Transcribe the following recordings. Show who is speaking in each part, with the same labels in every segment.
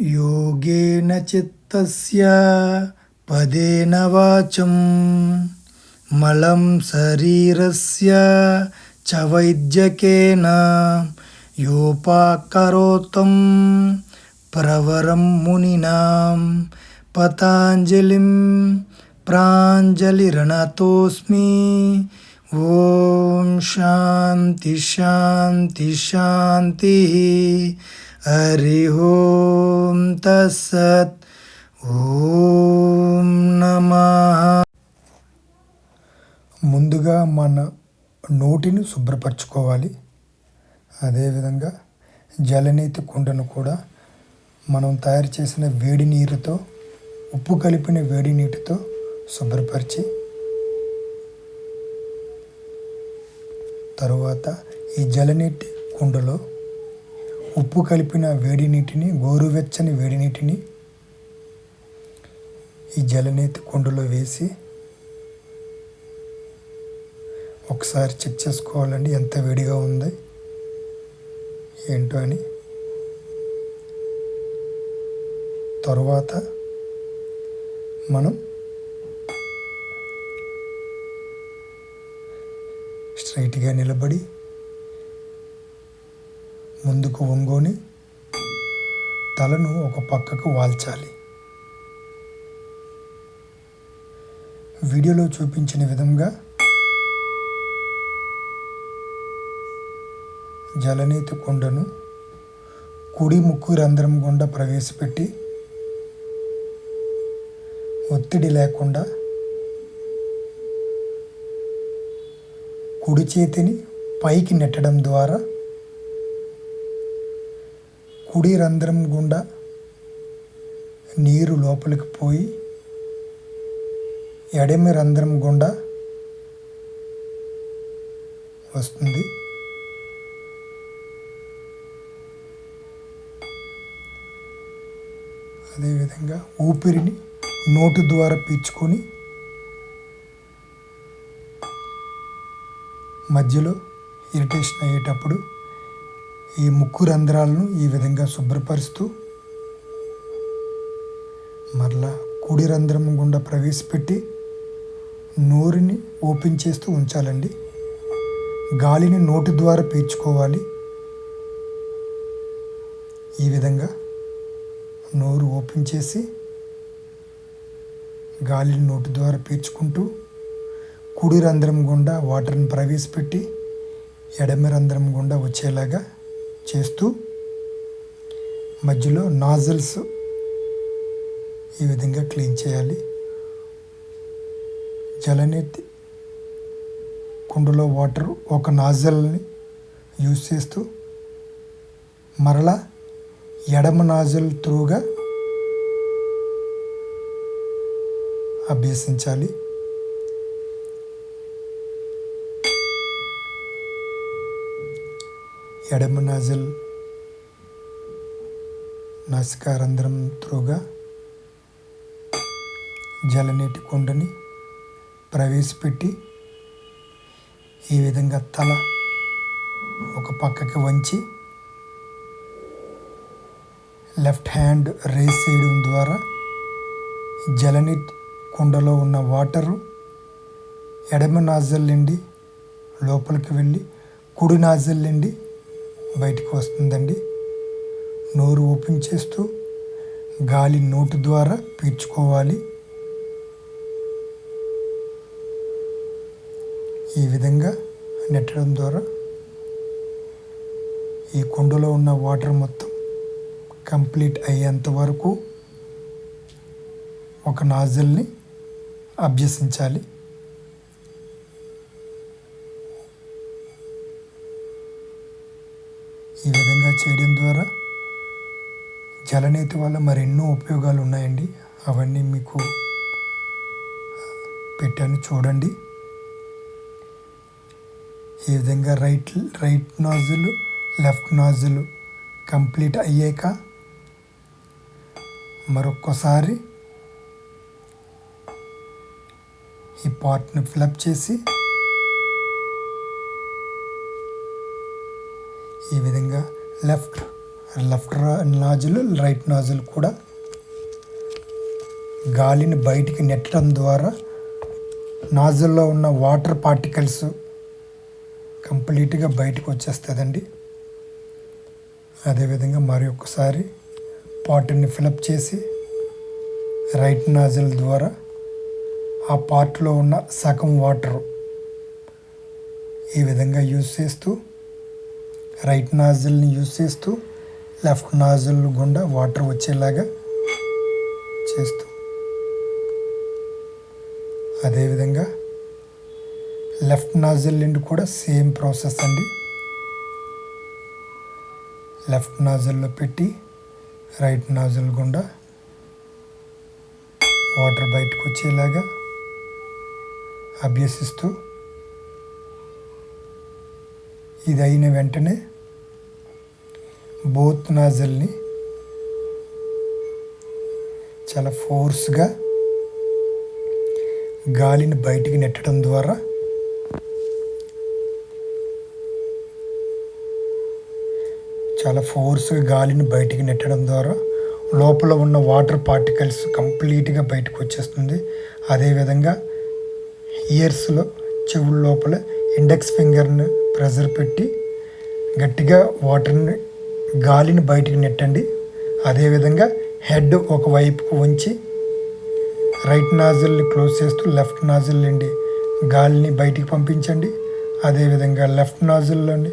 Speaker 1: योगेन चित्तस्य पदेन वाचं मलं शरीरस्य च वैद्यकेन योपाकरोतं प्रवरं मुनिनां पताञ्जलिं प्राञ्जलिरणतोऽस्मि ॐ शान्ति शान्ति शान्तिः हरि ओं तत्सत् ఓం నమ ముందుగా మన నోటిని శుభ్రపరచుకోవాలి అదేవిధంగా జలనీతి కుండను కూడా మనం తయారు చేసిన వేడి నీరుతో ఉప్పు కలిపిన వేడి నీటితో శుభ్రపరిచి తరువాత ఈ జలనీటి కుండలో ఉప్పు కలిపిన వేడి నీటిని గోరువెచ్చని వేడి నీటిని ఈ జలనేతి కుండలో వేసి ఒకసారి చెక్ చేసుకోవాలండి ఎంత వేడిగా ఉంది ఏంటో అని. తరువాత మనం స్ట్రైట్గా నిలబడి ముందుకు వంగోని తలను ఒక పక్కకు వాల్చాలి. వీడియోలో చూపించిన విధంగా జలనీతి కొండను కుడి ముక్కు రంధ్రం గుండా ప్రవేశపెట్టి ఒత్తిడి లేకుండా కుడి చేతిని పైకి నెట్టడం ద్వారా కుడి రంధ్రం గుండా నీరు లోపలికి పోయి ఎడమి రంధ్రం గుండా వస్తుంది. అదేవిధంగా ఊపిరిని నోటు ద్వారా పీల్చుకొని మధ్యలో ఇరిటేషన్ అయ్యేటప్పుడు ఈ ముక్కు రంధ్రాలను ఈ విధంగా శుభ్రపరుస్తూ మరలా కుడి రంధ్రం గుండా ప్రవేశపెట్టి నోరుని ఓపెన్ చేస్తూ ఉంచాలండి. గాలిని నోటి ద్వారా పీల్చుకోవాలి. ఈ విధంగా నోరు ఓపెన్ చేసి గాలిని నోటి ద్వారా పీల్చుకుంటూ కుడి రంధ్రం గుండా వాటర్ని ప్రవేశపెట్టి ఎడమ రంధ్రం గుండా వచ్చేలాగా చేస్తూ మధ్యలో నాజిల్స్ ఈ విధంగా క్లీన్ చేయాలి. జలనీతి కుండలో వాటర్ ఒక నాజల్ని యూజ్ చేస్తూ మరలా ఎడమ నాజల్ త్రూగా అభ్యసించాలి. ఎడమ నాజల్ నాసికారంధ్రం త్రూగా జలనీటి కుండని ప్రవేశపెట్టి ఈ విధంగా తల ఒక పక్కకి వంచి లెఫ్ట్ హ్యాండ్ రేస్ చేయడం ద్వారా జలనీటి కుండలో ఉన్న వాటరు ఎడమ నాజల్ నుండి లోపలికి వెళ్ళి కుడి నాజల్ నుండి బయటికి వస్తుందండి. నోరు ఓపెన్ చేస్తూ గాలి నోటు ద్వారా పీల్చుకోవాలి ఈ విధంగా నెట్టడం ద్వారా ఈ కుండలో ఉన్న వాటర్ మొత్తం కంప్లీట్ అయ్యేంత వరకు ఒక నాజిల్ని అభ్యసించాలి ఈ విధంగా చేయడం ద్వారా జలనేతి వల్ల మరెన్నో ఉపయోగాలు ఉన్నాయండి అవన్నీ మీకు పెట్టాను చూడండి. ఈ విధంగా right right nozzle left nozzle complete అయ్యాక మరొక్కసారి ఈ పార్ట్ని ఫిలప్ చేసి ఈ విధంగా left left nozzle right nozzle కూడా గాలిని బయటికి నెట్టడం ద్వారా నాజిల్లో ఉన్న వాటర్ పార్టికల్స్ కంప్లీట్గా బయటకు వచ్చేస్తుందండి. అదేవిధంగా మరి ఒక్కసారి పార్ట్ని ఫిలప్ చేసి రైట్ నాజిల్ ద్వారా ఆ పార్ట్లో ఉన్న సగం వాటర్ ఈ విధంగా యూజ్ చేస్తూ రైట్ నాజిల్ని యూజ్ చేస్తూ లెఫ్ట్ నాజిల్ గుండా వాటర్ వచ్చేలాగా చేస్తూ. అదేవిధంగా లెఫ్ట్ నాజిల్ నుండి కూడా సేమ్ ప్రాసెస్ అండి. లెఫ్ట్ నాజిల్లో పెట్టి రైట్ నాజిల్ గుండా వాటర్ బయటకు వచ్చేలాగా అభ్యసిస్తూ ఇది అయిన వెంటనే బోత్ నాజల్ని చాలా ఫోర్స్గా గాలిని బయటికి నెట్టడం ద్వారా చాలా ఫోర్స్గా గాలిని బయటికి నెట్టడం ద్వారా లోపల ఉన్న వాటర్ పార్టికల్స్ కంప్లీట్గా బయటకు వచ్చేస్తుంది. అదేవిధంగా ఇయర్స్లో చెవుల లోపల ఇండెక్స్ ఫింగర్ని ప్రెజర్ పెట్టి గట్టిగా వాటర్ని గాలిని బయటికి నెట్టండి. అదేవిధంగా హెడ్ ఒకవైపుకు ఉంచి రైట్ నాజిల్ని క్లోజ్ చేస్తూ లెఫ్ట్ నాజిల్ నుండి గాలిని బయటికి పంపించండి. అదేవిధంగా లెఫ్ట్ నాజిల్లోని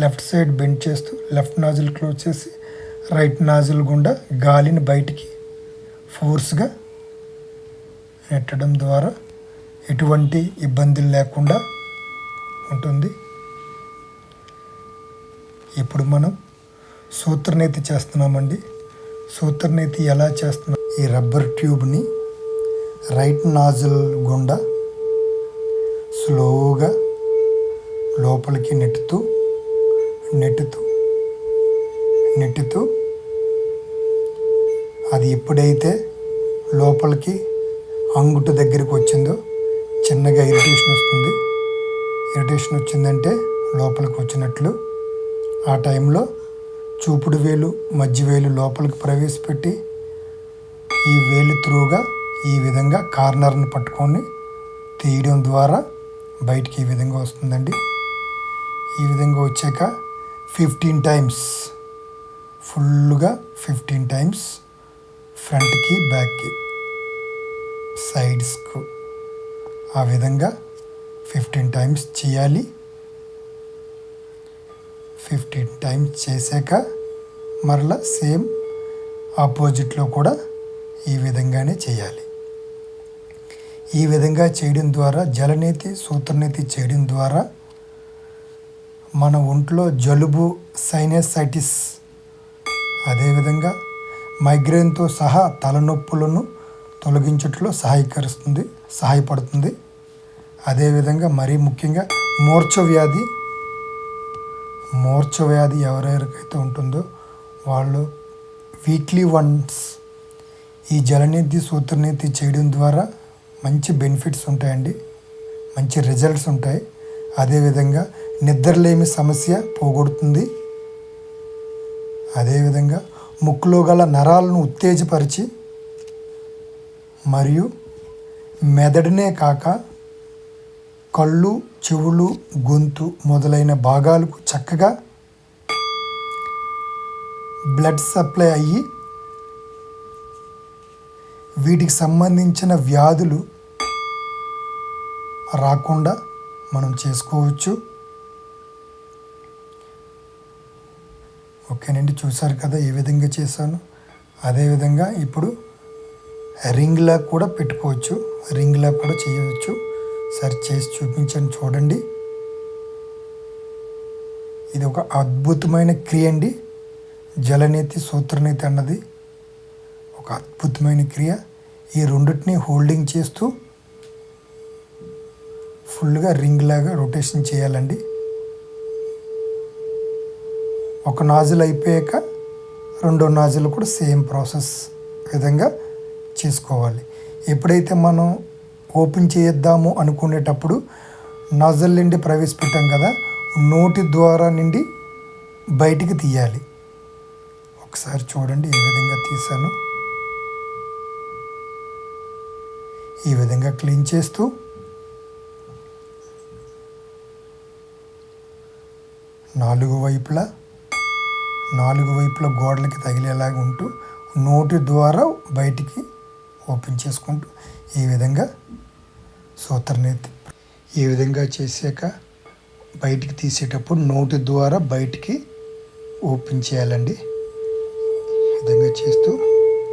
Speaker 1: లెఫ్ట్ సైడ్ బెండ్ చేస్తూ లెఫ్ట్ నాజిల్ క్లోజ్ చేసి రైట్ నాజిల్ గుండా గాలిని బయటికి ఫోర్స్గా నెట్టడం ద్వారా ఎటువంటి ఇబ్బందులు లేకుండా ఉంటుంది. ఇప్పుడు మనం సూత్రనేతి చేస్తున్నామండి. సూత్రనేతి ఎలా చేస్తున్నాం ఈ రబ్బర్ ట్యూబ్ని రైట్ నాజిల్ గుండా స్లోగా లోపలికి నెట్టుతూ నెట్టుతూ నెట్టుతూ అది ఎప్పుడైతే లోపలికి అంగుటు దగ్గరికి వచ్చిందో చిన్నగా ఇరిటేషన్ వస్తుంది. ఇరిటేషన్ వచ్చిందంటే లోపలికి వచ్చినట్లు. ఆ టైంలో చూపుడు వేలు మధ్య వేలు లోపలికి ప్రవేశపెట్టి ఈ వేలు త్రూగా ఈ విధంగా కార్నర్ని పట్టుకొని తీయడం ద్వారా బయటికి ఈ విధంగా వస్తుందండి. ఈ విధంగా వచ్చాక ఫిఫ్టీన్ టైమ్స్ ఫుల్గా ఫిఫ్టీన్ టైమ్స్ ఫ్రంట్కి బ్యాక్కి సైడ్స్కు ఆ విధంగా ఫిఫ్టీన్ టైమ్స్ చేయాలి. ఫిఫ్టీన్ టైమ్స్ చేశాక మరలా సేమ్ ఆపోజిట్లో కూడా ఈ విధంగానే చేయాలి. ఈ విధంగా చేయడం ద్వారా జలనీతి సూత్రనీతి చేయడం ద్వారా మన ఒంట్లో జలుబు సైనసైటిస్ అదేవిధంగా మైగ్రేన్తో సహా తలనొప్పులను తొలగించట్లో సహాయకరిస్తుంది సహాయపడుతుంది. అదేవిధంగా మరీ ముఖ్యంగా మూర్ఛ వ్యాధి మూర్ఛ వ్యాధి ఎవరెవరికైతే ఉంటుందో వాళ్ళు వీక్లీ వన్స్ ఈ జలనీతి సూత్రనీతి చేయడం ద్వారా మంచి బెనిఫిట్స్ ఉంటాయండి మంచి రిజల్ట్స్ ఉంటాయి. అదేవిధంగా నిద్రలేమి సమస్య పోగొడుతుంది. అదేవిధంగా ముక్కులో గల నరాలను ఉత్తేజపరిచి మరియు మెదడునే కాక కళ్ళు చెవులు గొంతు మొదలైన భాగాలకు చక్కగా బ్లడ్ సప్లై అయ్యి వీటికి సంబంధించిన వ్యాధులు రాకుండా మనం చేసుకోవచ్చు. ఓకేనండి చూసారు కదా ఏ విధంగా చేశాను. అదేవిధంగా ఇప్పుడు రింగ్లా కూడా పెట్టుకోవచ్చు. రింగ్లా కూడా చేయవచ్చు. సరి చేసి చూపించండి చూడండి. ఇది ఒక అద్భుతమైన క్రియ అండి. జలనీతి సూత్రనీతి అన్నది ఒక అద్భుతమైన క్రియ. ఈ రెండింటిని హోల్డింగ్ చేస్తూ ఫుల్గా రింగ్ లాగా రొటేషన్ చేయాలండి. ఒక నాజులు అయిపోయాక రెండో నాజులు కూడా సేమ్ ప్రాసెస్ విధంగా చేసుకోవాలి. ఎప్పుడైతే మనం ఓపెన్ చేద్దాము అనుకునేటప్పుడు నాజల్ నుండి ప్రవేశపెట్టాం కదా నోటి ద్వారా నుండి బయటికి తీయాలి. ఒకసారి చూడండి ఏ విధంగా తీసాను ఈ విధంగా క్లీన్ చేస్తూ నాలుగు వైపులా నాలుగు వైపుల గోడలకి తగిలేలాగా ఉంటూ నోటి ద్వారా బయటికి ఓపెన్ చేసుకుంటూ ఈ విధంగా సూత్రని ఈ విధంగా చేసాక బయటికి తీసేటప్పుడు నోటి ద్వారా బయటికి ఓపెన్ చేయాలండి. విధంగా చేస్తూ